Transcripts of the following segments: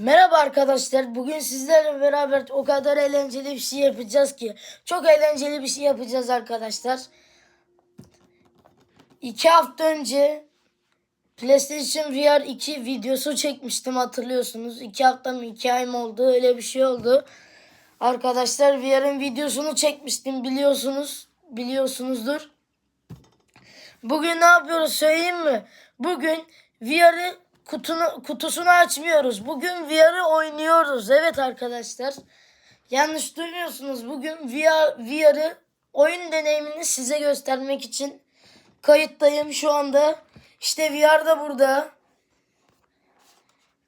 Merhaba arkadaşlar. Bugün sizlerle beraber o kadar eğlenceli bir şey yapacağız ki. Çok eğlenceli bir şey yapacağız arkadaşlar. İki hafta önce PlayStation VR 2 videosu çekmiştim hatırlıyorsunuz. İki hafta mı iki ay mı oldu öyle bir şey oldu. Arkadaşlar VR'ın videosunu çekmiştim biliyorsunuz. Biliyorsunuzdur. Bugün ne yapıyoruz söyleyeyim mi? Bugün VR'ı kutunu, kutusunu açmıyoruz. Bugün VR'ı oynuyoruz. Evet arkadaşlar. Yanlış duymuyorsunuz. Bugün VR, VR'ı oyun deneyimini size göstermek için kayıttayım şu anda. İşte VR da burada.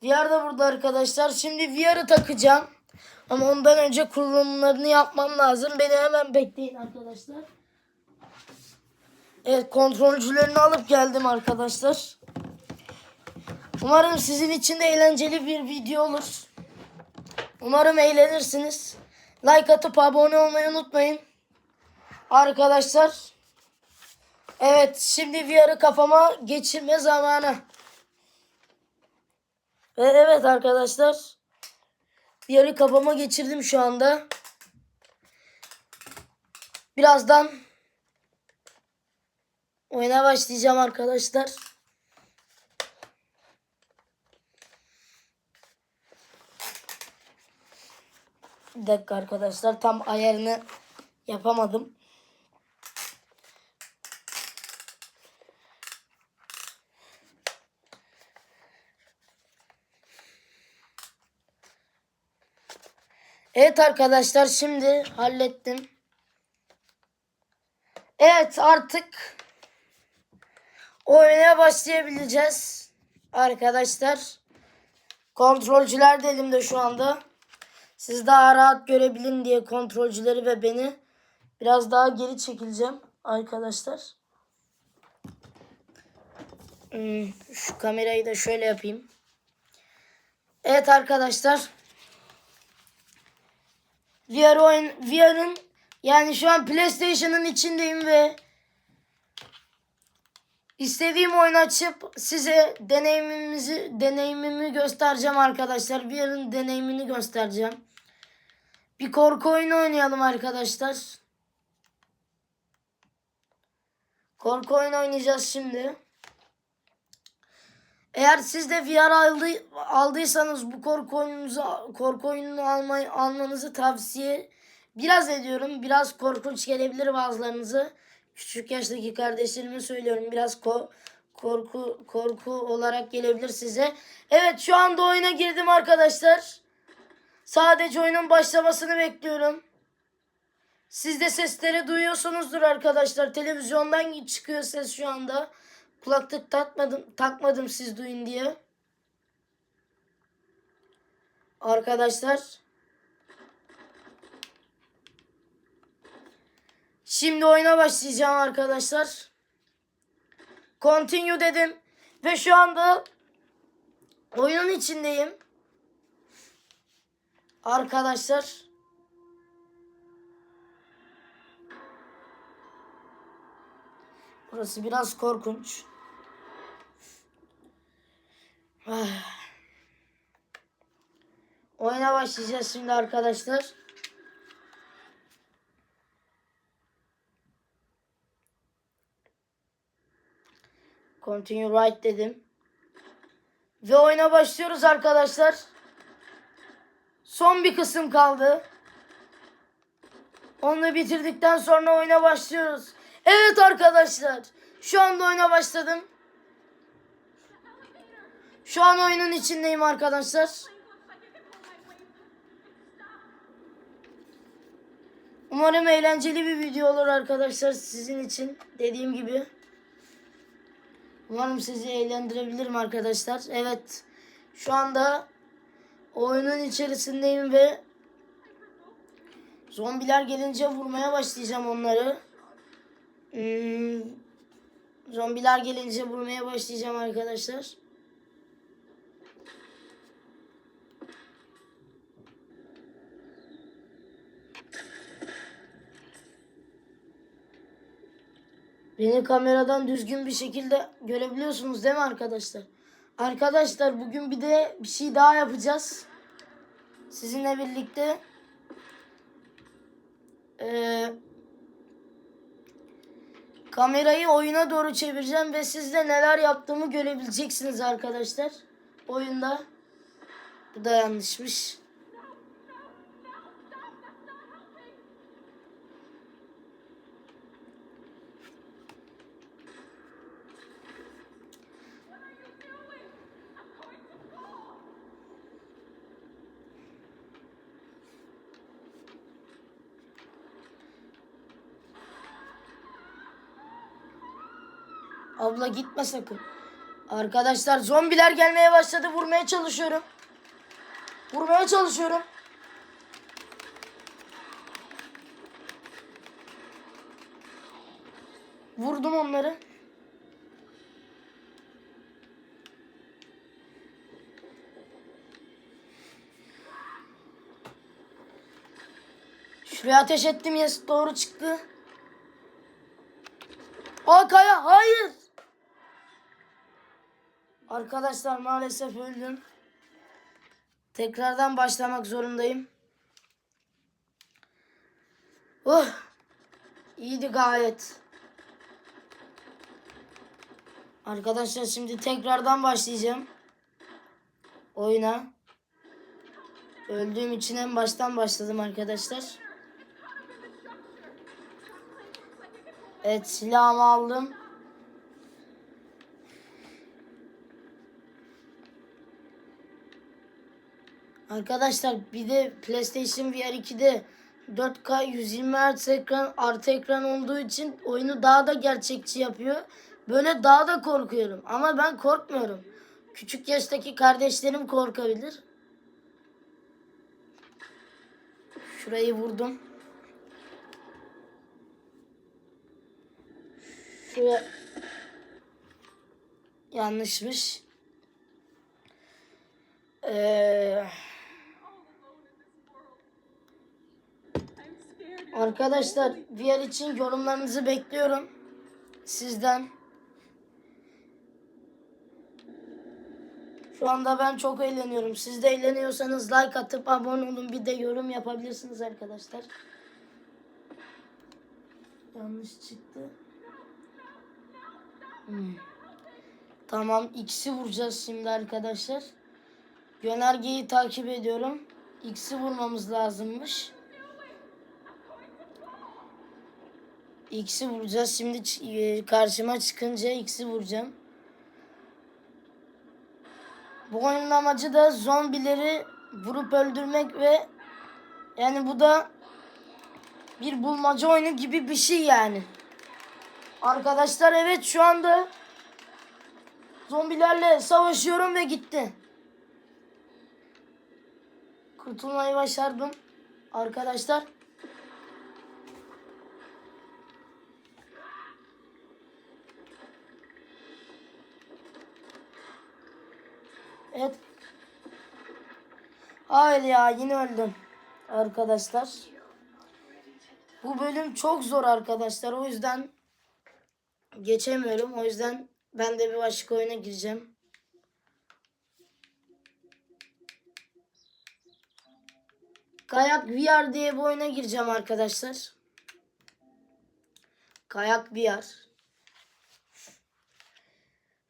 VR da burada arkadaşlar. Şimdi VR'ı takacağım. Ama ondan önce kurulumlarını yapmam lazım. Beni hemen bekleyin arkadaşlar. Evet kontrolcülerini alıp geldim arkadaşlar. Umarım sizin için de eğlenceli bir video olur. Umarım eğlenirsiniz. Like atıp abone olmayı unutmayın. Arkadaşlar. Evet şimdi VR'ı kafama geçirme zamanı. Ve evet arkadaşlar. VR'ı kafama geçirdim şu anda. Birazdan oyuna başlayacağım arkadaşlar. Dakika arkadaşlar tam ayarını yapamadım. Evet arkadaşlar şimdi hallettim. Evet artık oyuna başlayabileceğiz. Arkadaşlar kontrolcüler de şu anda. Siz daha rahat görebilin diye kontrolcüleri ve beni biraz daha geri çekileceğim arkadaşlar. Hmm, şu kamerayı da şöyle yapayım. Evet arkadaşlar. VR oyun VR'ın yani şu an PlayStation'ın içindeyim ve istediğim oyunu açıp size deneyimimizi deneyimimi göstereceğim arkadaşlar. VR'ın deneyimini göstereceğim. Bir korku oyunu oynayalım arkadaşlar. Korku oyunu oynayacağız şimdi. Eğer siz de VR aldı, aldıysanız bu korku oyununuzu korku oyununu almayı almanızı tavsiye biraz ediyorum. Biraz korkunç gelebilir bazılarınızı. Küçük yaştaki kardeşlerime söylüyorum. Biraz ko korku korku olarak gelebilir size. Evet şu anda oyuna girdim arkadaşlar. Sadece oyunun başlamasını bekliyorum. Siz de sesleri duyuyorsunuzdur arkadaşlar. Televizyondan çıkıyor ses şu anda. Kulaklık takmadım, takmadım siz duyun diye. Arkadaşlar. Şimdi oyuna başlayacağım arkadaşlar. Continue dedim. Ve şu anda oyunun içindeyim. Arkadaşlar. Burası biraz korkunç. Ah. Oyuna başlayacağız şimdi arkadaşlar. Continue right dedim. Ve oyuna başlıyoruz arkadaşlar. Son bir kısım kaldı. Onu bitirdikten sonra oyuna başlıyoruz. Evet arkadaşlar. Şu anda oyuna başladım. Şu an oyunun içindeyim arkadaşlar. Umarım eğlenceli bir video olur arkadaşlar sizin için. Dediğim gibi. Umarım sizi eğlendirebilirim arkadaşlar. Evet. Şu anda oyunun içerisindeyim ve zombiler gelince vurmaya başlayacağım onları. Hmm, zombiler gelince vurmaya başlayacağım arkadaşlar. Beni kameradan düzgün bir şekilde görebiliyorsunuz değil mi arkadaşlar? Arkadaşlar bugün bir de bir şey daha yapacağız. Sizinle birlikte. Ee, kamerayı oyuna doğru çevireceğim ve siz de neler yaptığımı görebileceksiniz arkadaşlar. Oyunda. Bu da yanlışmış. Abla gitme sakın. Arkadaşlar zombiler gelmeye başladı. Vurmaya çalışıyorum. Vurmaya çalışıyorum. Vurdum onları. Şuraya ateş ettim yes doğru çıktı. Aa kaya hayır. Arkadaşlar maalesef öldüm. Tekrardan başlamak zorundayım. Oh. İyiydi gayet. Arkadaşlar şimdi tekrardan başlayacağım. Oyuna. Öldüğüm için en baştan başladım arkadaşlar. Evet silahımı aldım. Arkadaşlar bir de PlayStation VR 2'de 4K 120 Hz ekran artı ekran olduğu için oyunu daha da gerçekçi yapıyor. Böyle daha da korkuyorum. Ama ben korkmuyorum. Küçük yaştaki kardeşlerim korkabilir. Şurayı vurdum. Şuraya yanlışmış. Ee, arkadaşlar VR için yorumlarınızı bekliyorum. Sizden. Şu anda ben çok eğleniyorum. Siz de eğleniyorsanız like atıp abone olun. Bir de yorum yapabilirsiniz arkadaşlar. Yanlış çıktı. Hmm. Tamam X'i vuracağız şimdi arkadaşlar. Yönergeyi takip ediyorum. X'i vurmamız lazımmış. X'i vuracağız. Şimdi e, karşıma çıkınca X'i vuracağım. Bu oyunun amacı da zombileri vurup öldürmek ve yani bu da bir bulmaca oyunu gibi bir şey yani. Arkadaşlar evet şu anda zombilerle savaşıyorum ve gitti. Kurtulmayı başardım. Arkadaşlar. Evet. Hayır ya yine öldüm. Arkadaşlar. Bu bölüm çok zor arkadaşlar. O yüzden geçemiyorum. O yüzden ben de bir başka oyuna gireceğim. Kayak VR diye bir oyuna gireceğim arkadaşlar. Kayak VR.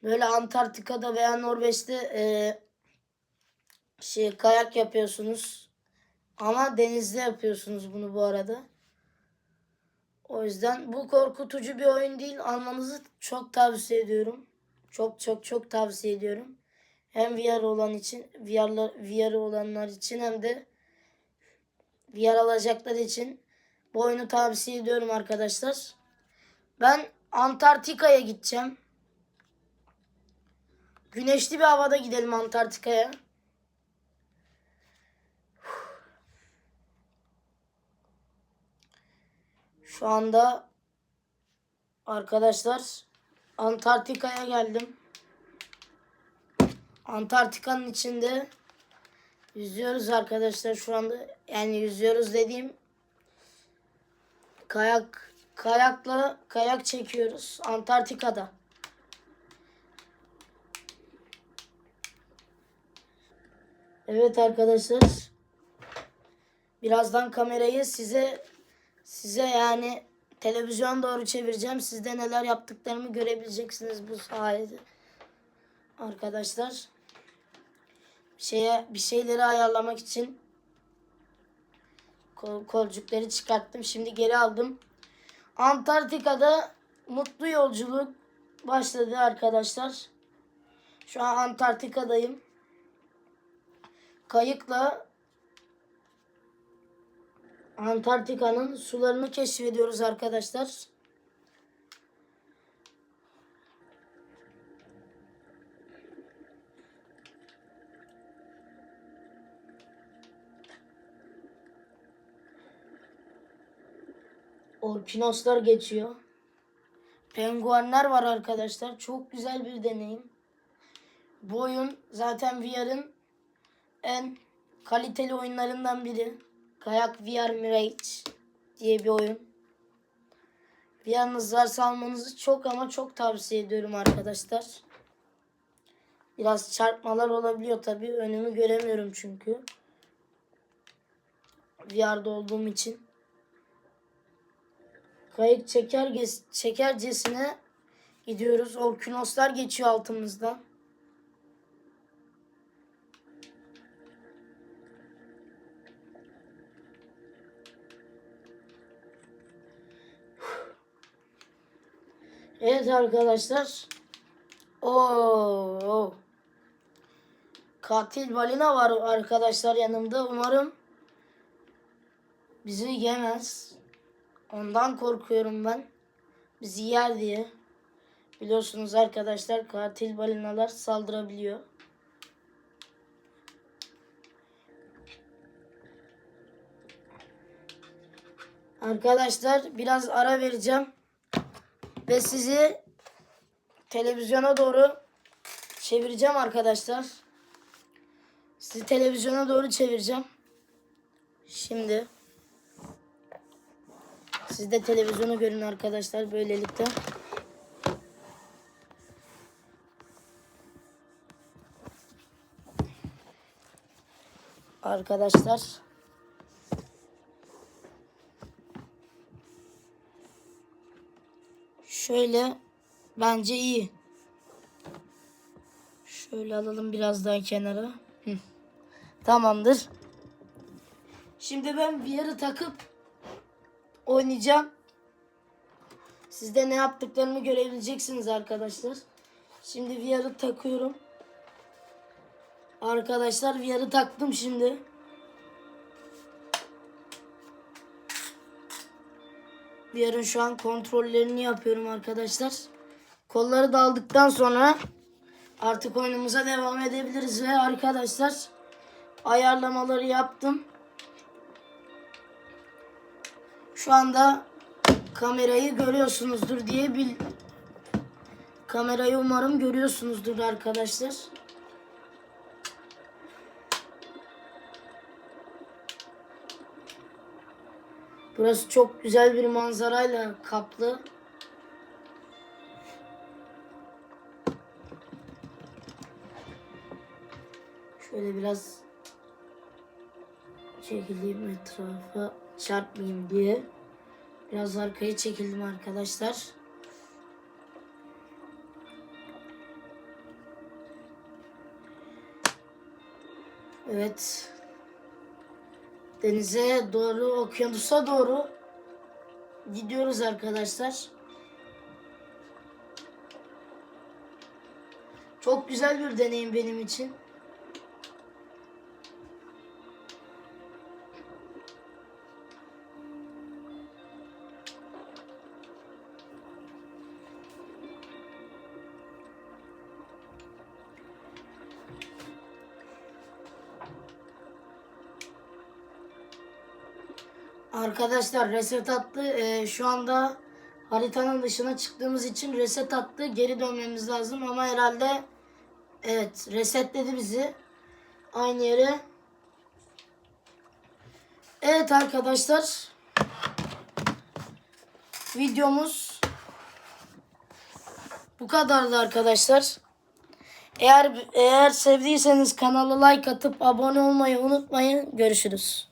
Böyle Antarktika'da veya Norveç'te e, şey kayak yapıyorsunuz. Ama denizde yapıyorsunuz bunu bu arada. O yüzden bu korkutucu bir oyun değil. Almanızı çok tavsiye ediyorum. Çok çok çok tavsiye ediyorum. Hem VR olan için, VR'lar, VR olanlar için hem de VR alacaklar için bu oyunu tavsiye ediyorum arkadaşlar. Ben Antarktika'ya gideceğim. Güneşli bir havada gidelim Antarktika'ya. Şu anda arkadaşlar Antarktika'ya geldim. Antarktika'nın içinde yüzüyoruz arkadaşlar şu anda. Yani yüzüyoruz dediğim kayak kayakla kayak çekiyoruz Antarktika'da. Evet arkadaşlar. Birazdan kamerayı size size yani televizyon doğru çevireceğim. Siz de neler yaptıklarımı görebileceksiniz bu sayede. Arkadaşlar bir şeye bir şeyleri ayarlamak için kol, kolcukları çıkarttım. Şimdi geri aldım. Antarktika'da mutlu yolculuk başladı arkadaşlar. Şu an Antarktika'dayım. Kayıkla Antarktika'nın sularını keşfediyoruz arkadaşlar. Orkinoslar geçiyor. Penguenler var arkadaşlar. Çok güzel bir deneyim. Bu oyun zaten VR'ın en kaliteli oyunlarından biri. Kayak VR Mirage diye bir oyun. VR'ınız varsa almanızı çok ama çok tavsiye ediyorum arkadaşlar. Biraz çarpmalar olabiliyor tabii. Önümü göremiyorum çünkü. VR'da olduğum için. Kayık çeker çekercesine gidiyoruz. Orkinoslar geçiyor altımızdan. Evet arkadaşlar. Oo. Katil balina var arkadaşlar yanımda. Umarım bizi yemez. Ondan korkuyorum ben. Bizi yer diye. Biliyorsunuz arkadaşlar katil balinalar saldırabiliyor. Arkadaşlar biraz ara vereceğim. Ve sizi televizyona doğru çevireceğim arkadaşlar. Sizi televizyona doğru çevireceğim. Şimdi siz de televizyonu görün arkadaşlar böylelikle. Arkadaşlar Şöyle bence iyi. Şöyle alalım biraz daha kenara. Tamamdır. Şimdi ben VR'ı takıp oynayacağım. Siz de ne yaptıklarımı görebileceksiniz arkadaşlar. Şimdi VR'ı takıyorum. Arkadaşlar VR'ı taktım şimdi. VR'ın şu an kontrollerini yapıyorum arkadaşlar. Kolları da aldıktan sonra artık oyunumuza devam edebiliriz ve arkadaşlar ayarlamaları yaptım. Şu anda kamerayı görüyorsunuzdur diye bil kamerayı umarım görüyorsunuzdur arkadaşlar. Burası çok güzel bir manzarayla kaplı. Şöyle biraz çekileyim etrafa çarpmayayım diye. Biraz arkaya çekildim arkadaşlar. Evet. Denize doğru, okyanusa doğru gidiyoruz arkadaşlar. Çok güzel bir deneyim benim için. Arkadaşlar reset attı. Ee, şu anda haritanın dışına çıktığımız için reset attı. Geri dönmemiz lazım ama herhalde evet resetledi bizi. Aynı yere. Evet arkadaşlar. Videomuz bu kadardı arkadaşlar. Eğer eğer sevdiyseniz kanala like atıp abone olmayı unutmayın. Görüşürüz.